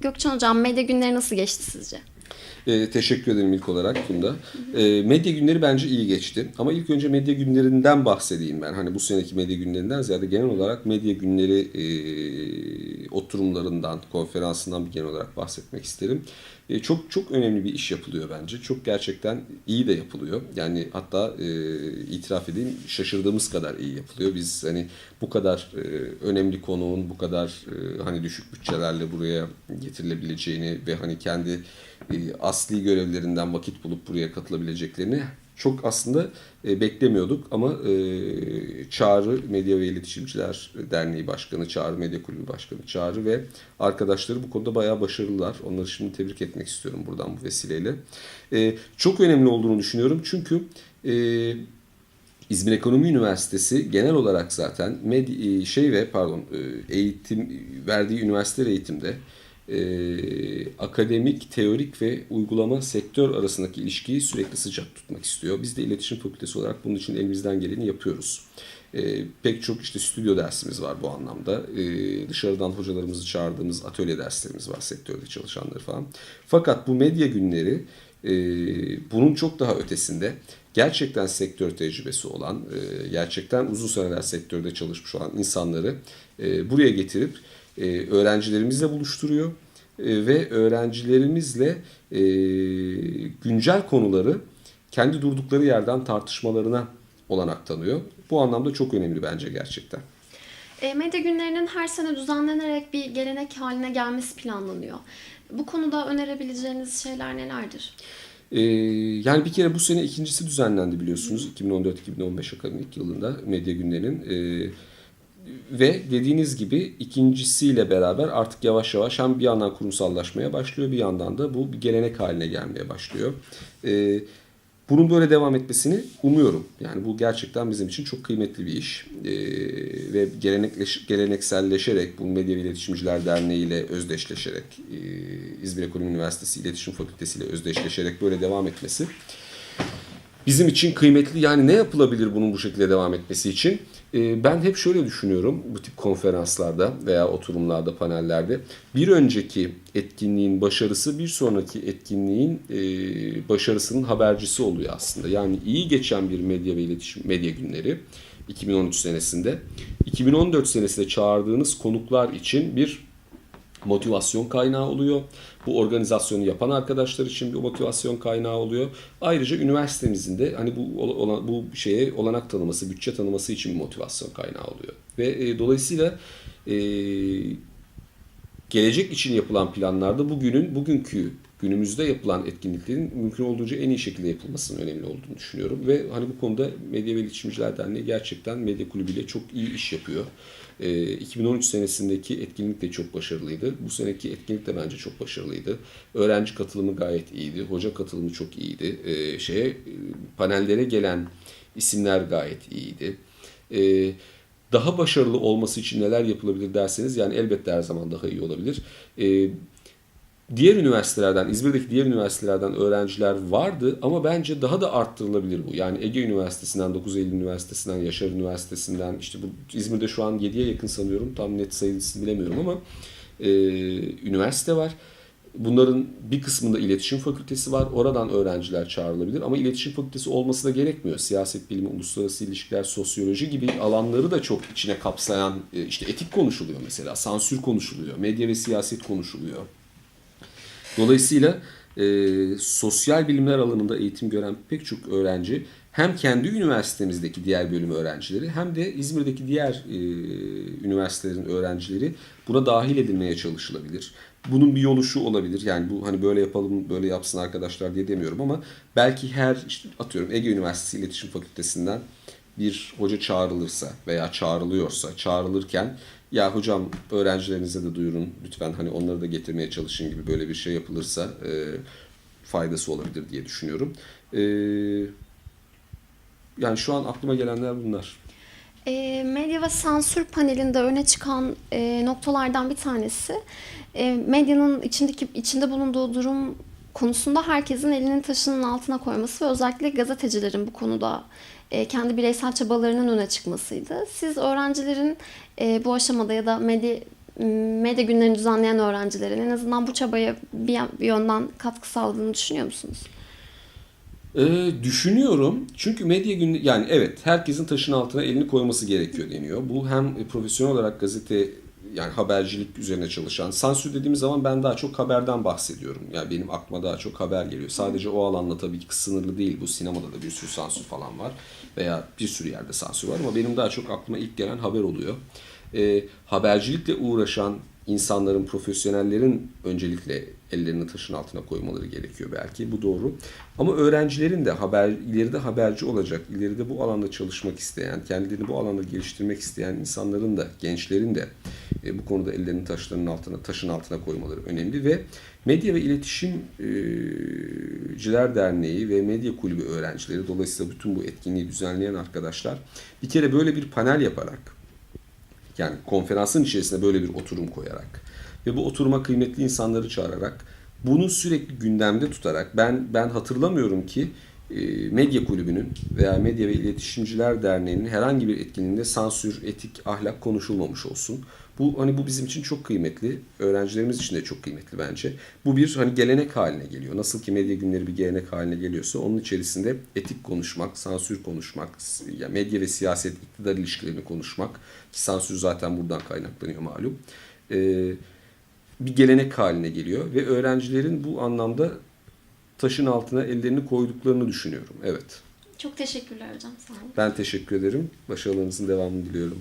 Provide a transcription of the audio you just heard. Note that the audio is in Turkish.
Gökçen Hocam medya günleri nasıl geçti sizce? E, teşekkür ederim ilk olarak bunda. E, medya günleri bence iyi geçti. Ama ilk önce medya günlerinden bahsedeyim ben. Hani bu seneki medya günlerinden ziyade genel olarak medya günleri e, oturumlarından, konferansından bir genel olarak bahsetmek isterim. E, çok çok önemli bir iş yapılıyor bence. Çok gerçekten iyi de yapılıyor. Yani hatta e, itiraf edeyim şaşırdığımız kadar iyi yapılıyor. Biz hani bu kadar e, önemli konuğun bu kadar e, hani düşük bütçelerle buraya getirilebileceğini ve hani kendi asli görevlerinden vakit bulup buraya katılabileceklerini çok aslında e, beklemiyorduk ama e, Çağrı Medya ve İletişimciler Derneği Başkanı, Çağrı Medya Kulübü Başkanı Çağrı ve arkadaşları bu konuda bayağı başarılılar. Onları şimdi tebrik etmek istiyorum buradan bu vesileyle. E, çok önemli olduğunu düşünüyorum çünkü e, İzmir Ekonomi Üniversitesi genel olarak zaten medya, şey ve pardon e, eğitim verdiği üniversite eğitimde e, akademik, teorik ve uygulama sektör arasındaki ilişkiyi sürekli sıcak tutmak istiyor. Biz de iletişim fakültesi olarak bunun için elimizden geleni yapıyoruz. E, pek çok işte stüdyo dersimiz var bu anlamda. E, dışarıdan hocalarımızı çağırdığımız atölye derslerimiz var sektörde çalışanları falan. Fakat bu medya günleri e, bunun çok daha ötesinde gerçekten sektör tecrübesi olan, e, gerçekten uzun süreler sektörde çalışmış olan insanları e, buraya getirip e, öğrencilerimizle buluşturuyor e, ve öğrencilerimizle e, güncel konuları kendi durdukları yerden tartışmalarına olanak tanıyor. Bu anlamda çok önemli bence gerçekten. E, medya günlerinin her sene düzenlenerek bir gelenek haline gelmesi planlanıyor. Bu konuda önerebileceğiniz şeyler nelerdir? Ee, yani bir kere bu sene ikincisi düzenlendi biliyorsunuz 2014-2015 akademik yılında medya günlerinin. Ee, ve dediğiniz gibi ikincisiyle beraber artık yavaş yavaş hem bir yandan kurumsallaşmaya başlıyor bir yandan da bu bir gelenek haline gelmeye başlıyor. Ee, bunun böyle devam etmesini umuyorum. Yani bu gerçekten bizim için çok kıymetli bir iş. Ee, ve gelenekleş, gelenekselleşerek bu Medya ve İletişimciler Derneği ile özdeşleşerek e, İzmir Ekonomi Üniversitesi İletişim Fakültesi ile özdeşleşerek böyle devam etmesi bizim için kıymetli. Yani ne yapılabilir bunun bu şekilde devam etmesi için? Ee, ben hep şöyle düşünüyorum bu tip konferanslarda veya oturumlarda, panellerde. Bir önceki etkinliğin başarısı bir sonraki etkinliğin e, başarısının habercisi oluyor aslında. Yani iyi geçen bir medya ve iletişim medya günleri 2013 senesinde 2014 senesinde çağırdığınız konuklar için bir motivasyon kaynağı oluyor. Bu organizasyonu yapan arkadaşlar için bir motivasyon kaynağı oluyor. Ayrıca üniversitemizin de hani bu bu şeye olanak tanıması, bütçe tanıması için bir motivasyon kaynağı oluyor. Ve e, dolayısıyla e, gelecek için yapılan planlarda bugünün bugünkü günümüzde yapılan etkinliklerin mümkün olduğunca en iyi şekilde yapılmasının önemli olduğunu düşünüyorum. Ve hani bu konuda Medya ve İletişimciler Derneği gerçekten medya kulübüyle çok iyi iş yapıyor. E, 2013 senesindeki etkinlik de çok başarılıydı. Bu seneki etkinlik de bence çok başarılıydı. Öğrenci katılımı gayet iyiydi. Hoca katılımı çok iyiydi. E, şeye panellere gelen isimler gayet iyiydi. E, daha başarılı olması için neler yapılabilir derseniz yani elbette her zaman daha iyi olabilir. E, diğer üniversitelerden, İzmir'deki diğer üniversitelerden öğrenciler vardı ama bence daha da arttırılabilir bu. Yani Ege Üniversitesi'nden, 9 Eylül Üniversitesi'nden, Yaşar Üniversitesi'nden, işte bu İzmir'de şu an 7'ye yakın sanıyorum, tam net sayısını bilemiyorum ama e, üniversite var. Bunların bir kısmında iletişim fakültesi var. Oradan öğrenciler çağrılabilir. Ama iletişim fakültesi olması da gerekmiyor. Siyaset bilimi, uluslararası ilişkiler, sosyoloji gibi alanları da çok içine kapsayan işte etik konuşuluyor mesela. Sansür konuşuluyor. Medya ve siyaset konuşuluyor. Dolayısıyla e, sosyal bilimler alanında eğitim gören pek çok öğrenci hem kendi üniversitemizdeki diğer bölüm öğrencileri hem de İzmir'deki diğer e, üniversitelerin öğrencileri buna dahil edilmeye çalışılabilir. Bunun bir yolu şu olabilir. Yani bu hani böyle yapalım, böyle yapsın arkadaşlar diye demiyorum ama belki her işte atıyorum Ege Üniversitesi İletişim Fakültesinden bir hoca çağrılırsa veya çağrılıyorsa, çağrılırken ya hocam öğrencilerinize de duyurun lütfen hani onları da getirmeye çalışın gibi böyle bir şey yapılırsa e, faydası olabilir diye düşünüyorum. E, yani şu an aklıma gelenler bunlar. E, medya ve sansür panelinde öne çıkan e, noktalardan bir tanesi e, medyanın içindeki içinde bulunduğu durum konusunda herkesin elinin taşının altına koyması ve özellikle gazetecilerin bu konuda e, kendi bireysel çabalarının öne çıkmasıydı. Siz öğrencilerin e, bu aşamada ya da medya medya günlerini düzenleyen öğrencilerin en azından bu çabaya bir yönden katkı sağladığını düşünüyor musunuz? Ee, düşünüyorum çünkü medya günü yani evet herkesin taşın altına elini koyması gerekiyor deniyor. Bu hem profesyonel olarak gazete yani habercilik üzerine çalışan sansür dediğimiz zaman ben daha çok haberden bahsediyorum. Yani benim aklıma daha çok haber geliyor. Sadece o alanla tabii ki sınırlı değil. Bu sinemada da bir sürü sansür falan var veya bir sürü yerde sansür var ama benim daha çok aklıma ilk gelen haber oluyor. Ee, habercilikle uğraşan insanların, profesyonellerin öncelikle ellerini taşın altına koymaları gerekiyor belki. Bu doğru. Ama öğrencilerin de haber ileride haberci olacak, ileride bu alanda çalışmak isteyen, kendilerini bu alanda geliştirmek isteyen insanların da, gençlerin de e, bu konuda ellerini taşların altına, taşın altına koymaları önemli ve Medya ve İletişimciler Derneği ve Medya Kulübü öğrencileri dolayısıyla bütün bu etkinliği düzenleyen arkadaşlar bir kere böyle bir panel yaparak yani konferansın içerisinde böyle bir oturum koyarak ve bu oturuma kıymetli insanları çağırarak bunu sürekli gündemde tutarak ben ben hatırlamıyorum ki e, medya kulübünün veya Medya ve İletişimciler Derneği'nin herhangi bir etkinliğinde sansür, etik, ahlak konuşulmamış olsun. Bu hani bu bizim için çok kıymetli. Öğrencilerimiz için de çok kıymetli bence. Bu bir hani gelenek haline geliyor. Nasıl ki medya günleri bir gelenek haline geliyorsa onun içerisinde etik konuşmak, sansür konuşmak, ya medya ve siyaset iktidar ilişkilerini konuşmak ki sansür zaten buradan kaynaklanıyor malum. Ee, bir gelenek haline geliyor ve öğrencilerin bu anlamda taşın altına ellerini koyduklarını düşünüyorum. Evet. Çok teşekkürler hocam. Sağ olun. Ben teşekkür ederim. Başarılarınızın devamını diliyorum.